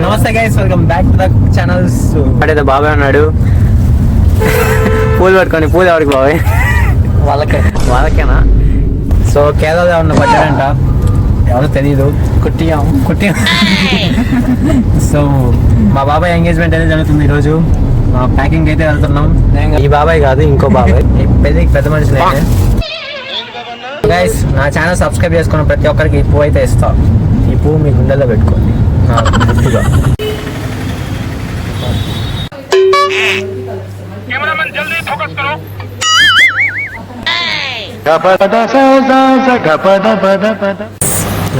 నమస్తే guys welcome back to the channels అడేదో బాబాయ్ ఉన్నాడు. పూలు పట్టుకొని పూలు ఎవరికి బాబాయ్? వాళ్ళకే. వాళ్ళకేనా? సో కేదార్ ఉన్న పడ్డాడంట. ఎవరో తెలియదు కుట్టియాం కుట్టియాం. సో మా బాబాయ్ ఎంగేజ్మెంట్ అనేది జరుగుతుంది ఈరోజు. మా ప్యాకింగ్ అయితే వెళ్తున్నాం. ఈ బాబాయ్ కాదు ఇంకో బాబాయ్. పెద్ద పెద్ద మనిషి గైస్ నా ఛానల్ సబ్స్క్రైబ్ చేసుకున్న ప్రతి ఒక్కరికి ఈ పువ్వు అయితే ఇస్తా. పువ్వు మీ గుండెల్లో పెట్టుకోండి. నా గుర్తుగా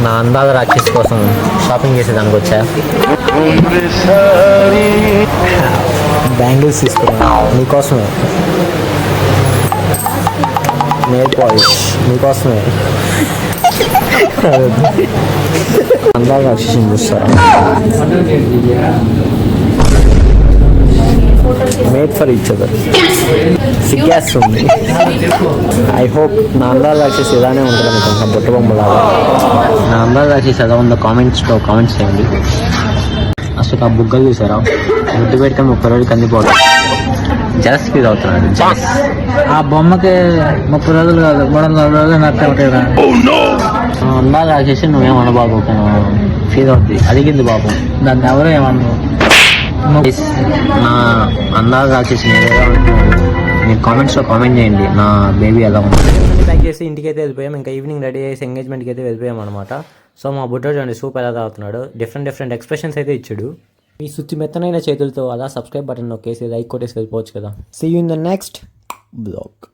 నా అందాల రాక్షస్ కోసం షాపింగ్ చేసేదానికి వచ్చా? బ్యాంగిల్స్ తీసుకున్నా. నీకోసమే. Nail polish. నీకోసమే. అందాల రాక్షసిని చూస్తారా మేడ్ ఫర్ ఈచ్ అదర్ సిగ్గేస్తుంది ఐ హోప్ నా అందాల రాక్షసి ఇలానే ఉంటుంది కొంచెం బొట్టు బొమ్మలాగా నా అందాల రాక్షసి ఎలా ఉందో కామెంట్స్లో కామెంట్స్ చేయండి అసలు ఆ బుగ్గలు చూసారా ముద్దు పెడితే ముప్పై రోజులు కందిపోవడం జలస్ ఫీల్ అవుతున్నాడు. జలస్. ఆ బొమ్మకి ముప్పై రోజులు కాదు మూడు వందల రోజులు నచ్చ ఉంటాయి అందాలు రాసేసి నువ్వేం అనబాబు ఫీల్ అవుతుంది అడిగింది బాబు. దాన్ని ఎవరు Guys, నా అందాలు రాసేసి నేను ఎలా ఉంటున్నాను మీరు కామెంట్స్లో కామెంట్ చేయండి. నా బేబీ ఎలా ఉంది? ప్యాక్ చేసి ఇంటికి అయితే వెళ్ళిపోయాం. ఇంకా ఈవినింగ్ రెడీ చేసి ఎంగేజ్మెంట్కి అయితే వెళ్ళిపోయాం అనమాట సో మా బుడ్డో చూడండి సూప్ ఎలా తాగుతున్నాడు. డిఫరెంట్ డిఫరెంట్ ఎక్స్ప్రెషన్స్ అయితే ఇచ్చాడు. మీ సుత్తి మెత్తనైన చేతులతో అలా సబ్స్క్రైబ్ బటన్ నొక్కేసి లైక్ కొట్టేసి వెళ్ళిపోవచ్చు కదా. See you in the next blog